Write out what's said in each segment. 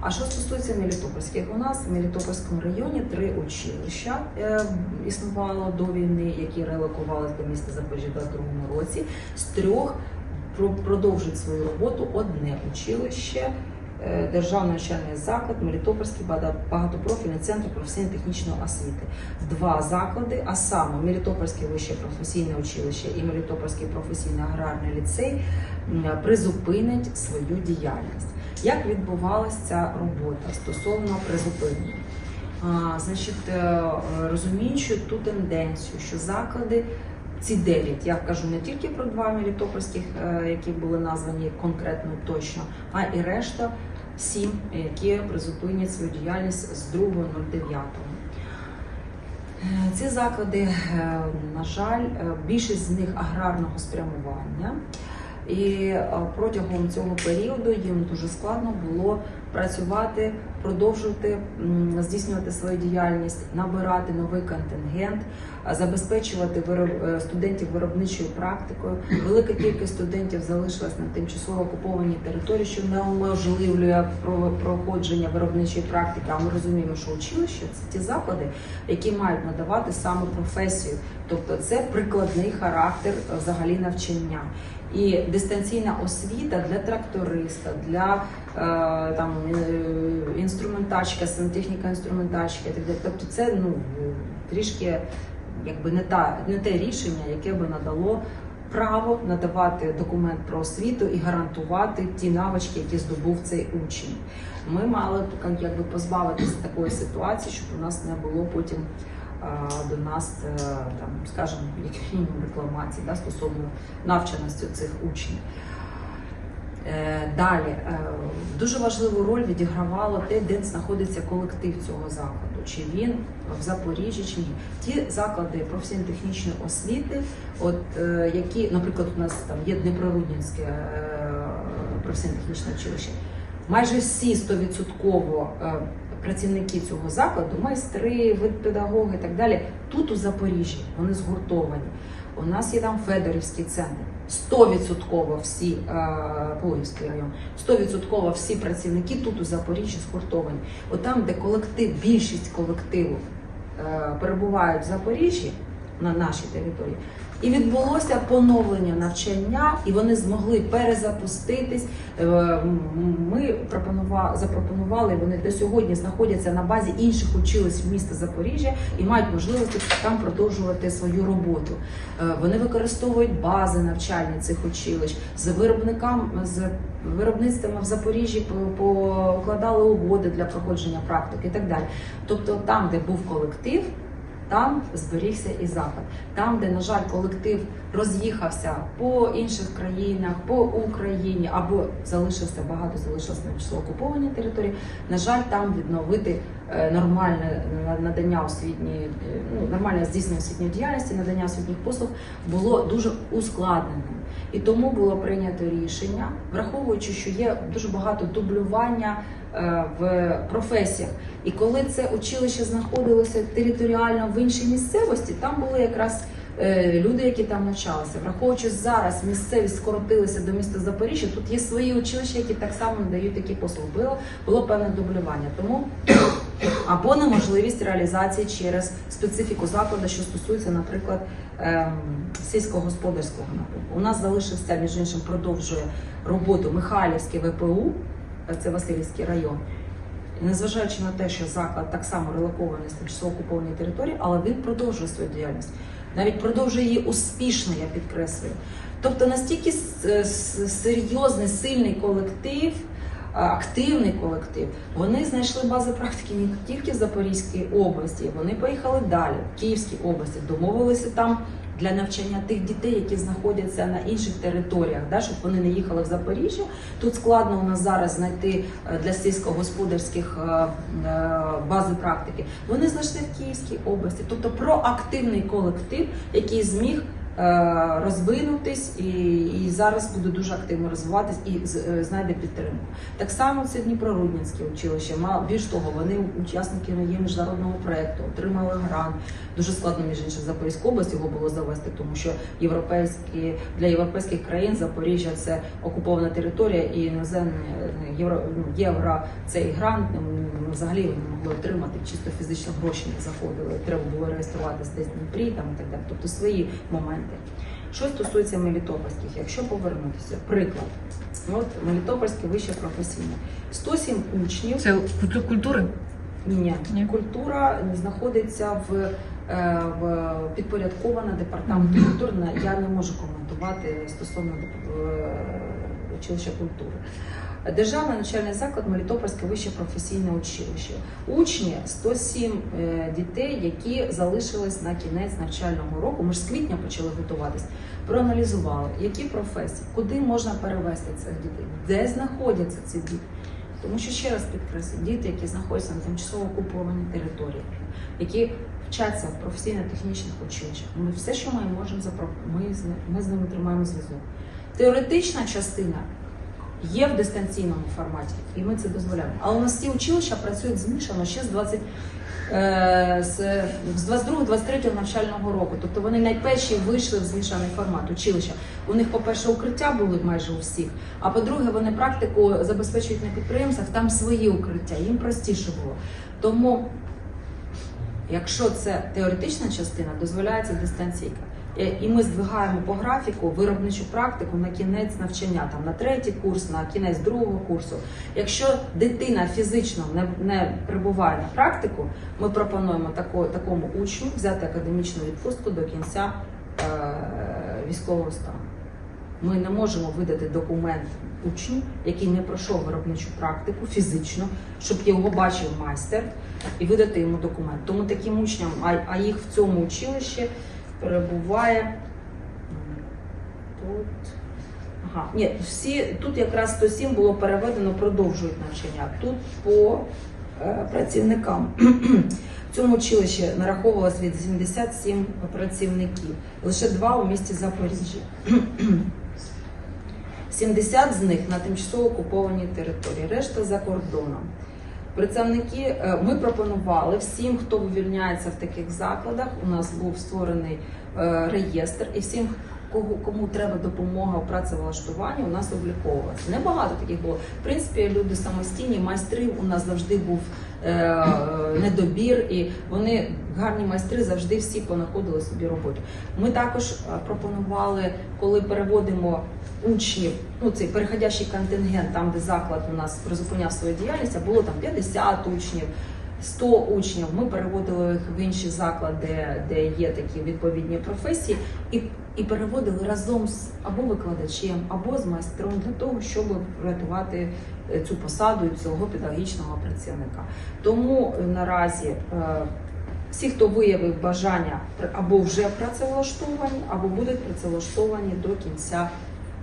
А що стосується Мелітопольських, у нас в Мелітопольському районі три училища е, існувало до війни, які релокувалися до міста Запоріжжя в 22 році. З трьох про- продовжить свою роботу одне училище. е, Державний навчальний заклад, Мелітопольський багатопрофільний центр професійно-технічної освіти. Два заклади, а саме Мелітопольське вище професійне училище і Мелітопольський професійний аграрний ліцей призупинять свою діяльність. Як відбувалася ця робота стосовно призупинення? Значить, е, розуміючи ту тенденцію, що заклади. Ці дев'ять, я кажу не тільки про два мелітопольських, е, які були названі конкретно точно, а і решта сім, які призупинять свою діяльність з 2.09. Е, Ці заклади, на жаль, більшість з них аграрного спрямування. І е, протягом цього періоду їм дуже складно було працювати, продовжувати здійснювати свою діяльність, набирати новий контингент, забезпечувати е, студентів виробничою практикою. Велика кількість студентів залишилась на тимчасово окупованій території, що неуможливлює про- проходження виробничої практики. А ми розуміємо, що училище це ті заклади, які мають надавати саме професію, тобто це прикладний характер е, взагалі навчання. І дистанційна освіта для тракториста, для е, там е, інструментачка, сантехніка інструментачка, і так. Тобто це ну трішки якби не та не те рішення, яке би надало право надавати документ про освіту і гарантувати ті навички, які здобув цей учень. Ми мали якби позбавитися такої ситуації, щоб у нас не було потім до нас е, там, скажімо, як рекламації да, стосовно навченості цих учнів. Е, Далі е, дуже важливу роль відігравало те, де знаходиться колектив цього закладу, чи він в Запоріжжі, чи ні. Ті заклади професійно-технічної освіти, от які, наприклад, у нас там є Днепрорудненське е, професійно-технічне училище, майже всі 100% е, працівники цього закладу, майстри, педагоги і так далі, тут у Запоріжжі вони згуртовані. У нас є там Федорівський центр. 100% всі е, Пологівський район, 100% всі працівники тут у Запоріжжі згуртовані. От там, де колектив, більшість колективу е, перебувають в Запоріжжі на нашій території, і відбулося поновлення навчання, і вони змогли перезапуститись. Е, Ми пропонували, запропонували. Вони до сьогодні знаходяться на базі інших училищ міста Запоріжжя і мають можливість там продовжувати свою роботу. Е, Вони використовують бази навчальні цих училищ з виробниками з виробництвами в Запоріжжі покладали угоди для проходження практики і так далі. Тобто, там, де був колектив. Там зберігся і заклад. Там, де, на жаль, колектив роз'їхався по інших країнах, по Україні або залишився багато, залишилося на число окуповані території. На жаль, там відновити е, нормальне на- надання освітньої, е, ну нормальне здійснення освітньої діяльності, надання освітніх послуг було дуже ускладненим. І тому було прийнято рішення, враховуючи, що є дуже багато дублювання е, в професіях. І коли це училище знаходилося територіально в іншій місцевості, там були якраз е, люди, які там навчалися. Враховуючи зараз місцевість скоротилася до міста Запоріжжя, тут є свої училища, які так само надають такі послуги. Було, було певне дублювання. Тому або неможливість реалізації через специфіку закладу, що стосується, наприклад, ем, сільськогосподарського напрямку. У нас залишився, між іншим, продовжує роботу Михайлівське ВПУ, е, це Васильівський район. Незважаючи на те, що заклад так само релокований з тимчасово окупованої території, але він продовжує свою діяльність. Навіть продовжує її успішно, я підкреслюю. Тобто настільки серйозний, сильний колектив, активний колектив, вони знайшли бази практики не тільки в Запорізькій області, вони поїхали далі, в Київській області, домовилися там для навчання тих дітей, які знаходяться на інших територіях, да, щоб вони не їхали в Запоріжжя. Тут складно у нас зараз знайти е, для сільськогосподарських е, е, бази практики. Вони знайшли в Київській області, тобто проактивний колектив, який зміг е, розвинутись і, і зараз буде дуже активно розвиватись і е, знайде підтримку. Так само це Дніпрорудненське училище. Більш того, вони учасники є міжнародного проєкту, отримали грант. Дуже складно, між іншим, Запорізьку область його було завести, тому що європейські для європейських країн Запоріжжя це окупована територія і іноземні е, євро ну, євро цей грант м, взагалі не могли отримати чисто фізично гроші не заходили. Треба було реєструватися десь в Дніпрі там і так далі. Тобто свої моменти. Що стосується Мелітопольських, якщо повернутися, приклад. От Мелітопольське вище професійне. 107 учнів. Це культури? Ні, ні. Ні. Культура знаходиться в, е, в підпорядкована департаменту культури. Я не можу коментувати стосовно е, училища культури. Державний навчальний заклад Мелітопольське вище професійне училище. Учні 107 е, дітей, які залишились на кінець навчального року. Ми ж з квітня почали готуватись. Проаналізували, які професії, куди можна перевести цих дітей, де знаходяться ці діти. Тому що ще раз підкреслю, діти, які знаходяться на тимчасово окупованій території, які вчаться в професійно-технічних училищах, ми все, що ми можемо запро... ми, ми з ними тримаємо зв'язок. Теоретична частина є в дистанційному форматі, і ми це дозволяємо. Але у нас ці училища працюють змішано ще з 20. е, з 22-23 навчального року, тобто вони найперші вийшли в змішаний формат училища. У них, по-перше, укриття були майже у всіх, а по-друге, вони практику забезпечують на підприємствах, там свої укриття, їм простіше було. Тому, якщо це теоретична частина, дозволяється дистанційка. Е, І ми здвигаємо по графіку виробничу практику на кінець навчання, там на третій курс, на кінець другого курсу. Якщо дитина фізично не, не прибуває на практику, ми пропонуємо тако, такому учню взяти академічну відпустку до кінця е, військового стану. Ми не можемо видати документ учню, який не пройшов виробничу практику фізично, щоб його бачив майстер, і видати йому документ. Тому таким учням, а, а їх в цьому училищі перебуває тут. Ага, ні, всі тут якраз 107 було переведено, продовжують навчання. Тут по е, працівникам. В цьому училищі нараховувалось від 77 працівників, лише два у місті Запоріжжя. 70 з них на тимчасово окупованій території, решта за кордоном. Представники е, ми пропонували всім, хто вивільняється в таких закладах. У нас був створений е, реєстр, і всім, кого кому треба допомога у працевлаштуванні, у нас обліковувалося. Небагато таких було. В принципі, люди самостійні, майстри у нас завжди був е, недобір, і вони гарні майстри завжди всі понаходили собі роботу. Ми також пропонували, коли переводимо учнів, ну цей переходящий контингент, там де заклад у нас призупиняв свою діяльність, а було там 50 учнів. 100 учнів ми переводили їх в інші заклади, де є такі відповідні професії, і, і переводили разом з або викладачем, або з майстром для того, щоб врятувати е, цю посаду цього педагогічного працівника. Тому е, наразі е, всі, хто виявив бажання або вже працевлаштовані, або будуть працевлаштовані до кінця,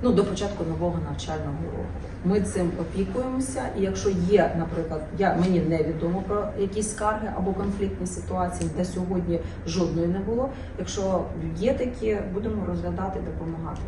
ну до початку нового навчального року. Ми цим опікуємося, і якщо є, наприклад, я мені невідомо про якісь скарги або конфліктні ситуації, де сьогодні жодної не було. Якщо є такі, будемо розглядати, допомагати.